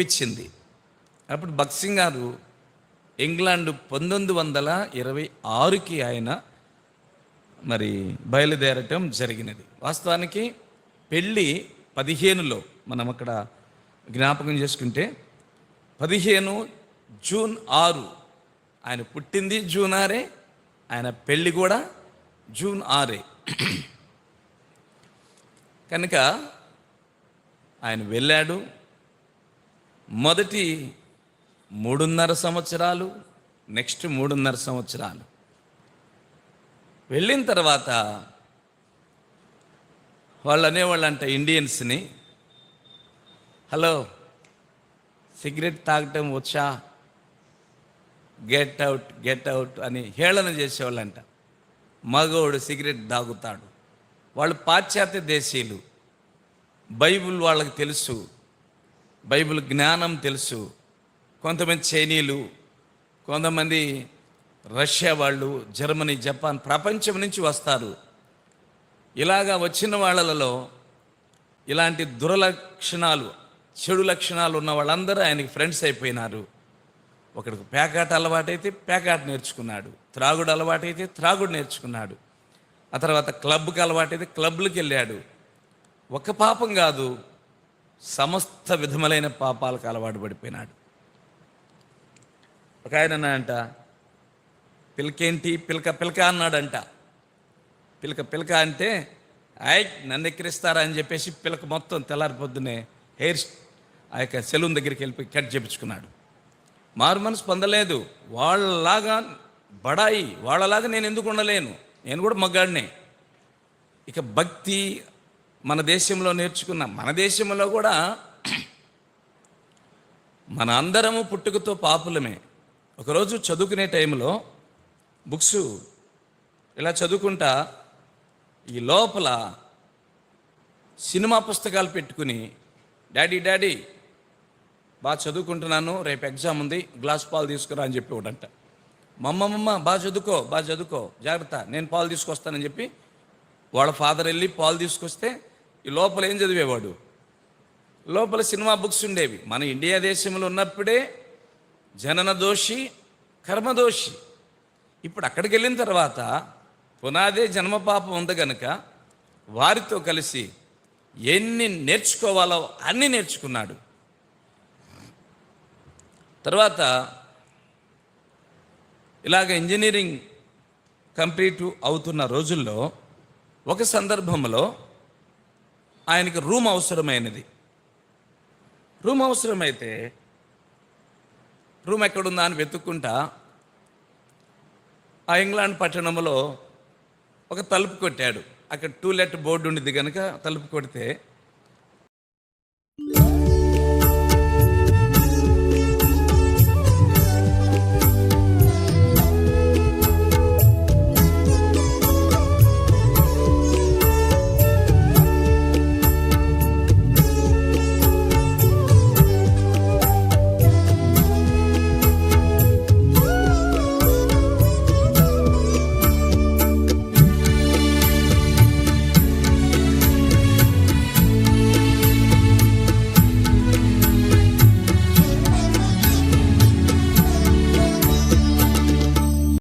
ఇప్పించింది అప్పుడు భక్సింగ్ గారు ఇంగ్లాండ్ పంతొమ్మిది వందల ఇరవై ఆరుకి ఆయన మరి బయలుదేరటం జరిగినది. వాస్తవానికి పెళ్ళి పదిహేనులో మనం అక్కడ జ్ఞాపకం చేసుకుంటే పదిహేను జూన్ ఆరు ఆయన పుట్టింది జూన్ ఆరే ఆయన పెళ్ళి కూడా జూన్ ఆరే. కనుక ఆయన వెళ్ళాడు మొదటి మూడున్నర సంవత్సరాలు నెక్స్ట్ మూడున్నర సంవత్సరాలు. వెళ్ళిన తర్వాత వాళ్ళు అనేవాళ్ళంట ఇండియన్స్ని హలో సిగరెట్ తాగటం వచ్చా? గెట్ అవుట్ గెట్ అవుట్ అని హేళన చేసేవాళ్ళంట. మగవాడు సిగరెట్ తాగుతాడు వాళ్ళు పాశ్చాత్య దేశీయులు. బైబిల్ వాళ్ళకి తెలుసు. బైబిల్ జ్ఞానం తెలుసు. కొంతమంది చైనీయులు కొంతమంది రష్యా వాళ్ళు జర్మనీ జపాన్ ప్రపంచం నుంచి వస్తారు. ఇలాగా వచ్చిన వాళ్ళలో ఇలాంటి దురలక్షణాలు చెడు లక్షణాలు ఉన్న వాళ్ళందరూ ఆయనకి ఫ్రెండ్స్ అయిపోయినారు. ఒకడికి పేకాట అలవాటైతే పేకాట నేర్చుకున్నాడు. త్రాగుడు అలవాటైతే త్రాగుడు నేర్చుకున్నాడు. ఆ తర్వాత క్లబ్కి అలవాటైతే క్లబ్లకు వెళ్ళాడు. ఒక పాపం కాదు. సమస్త విధములైన పాపాలకు అలవాటు పడిపోయినాడు. ఒక ఆయన అంట పిలకేంటి? పిలక పిలక అన్నాడంట. పిలక పిలక అంటే ఆయ్ నన్ను ఎక్కిరిస్తారా అని చెప్పేసి పిలక మొత్తం తెల్లారి పొద్దునే హెయిర్ ఆ యొక్క సెలూన్ దగ్గరికి వెళ్ళిపోయి కట్ చేపించుకున్నాడు. మారు మనసు పొందలేదు. వాళ్ళలాగా బడాయి వాళ్ళలాగా నేను ఎందుకు ఉండలేను? నేను కూడా మగ్గాడినే ఇక భక్తి మన దేశంలో నేర్చుకున్న మన దేశంలో కూడా మన అందరము పుట్టుకతో పాపులమే. ఒకరోజు చదువుకునే టైంలో బుక్స్ ఇలా చదువుకుంటా ఈ లోపల సినిమా పుస్తకాలు పెట్టుకుని డాడీ డాడీ బాగా చదువుకుంటున్నాను రేపు ఎగ్జామ్ ఉంది గ్లాస్ పాలు తీసుకురా అని చెప్పి ఒకటంట మమ్మ మమ్మ బాగా చదువుకో బాగా చదువుకో జాగ్రత్త నేను పాలు తీసుకొస్తానని చెప్పి వాళ్ళ ఫాదర్ వెళ్ళి పాలు తీసుకొస్తే ఈ లోపల ఏం చదివేవాడు? లోపల సినిమా బుక్స్ ఉండేవి. మన ఇండియా దేశంలో ఉన్నప్పుడే జనన దోషి కర్మదోషి ఇప్పుడు అక్కడికి వెళ్ళిన తర్వాత పునాదే జన్మపాపం ఉంది కనుక వారితో కలిసి ఎన్ని నేర్చుకోవాలో అన్ని నేర్చుకున్నాడు. తర్వాత ఇలాగ ఇంజనీరింగ్ కంప్లీట్ అవుతున్న రోజుల్లో ఒక సందర్భంలో ఆయనకి రూమ్ అవసరమైనది. రూమ్ అవసరమైతే రూమ్ ఎక్కడుందా అని వెతుక్కుంటా ఆ ఇంగ్లాండ్ పట్టణంలో ఒక తలుపు కొట్టాడు. అక్కడ టూలెట్ బోర్డు ఉండింది కనుక తలుపు కొడితే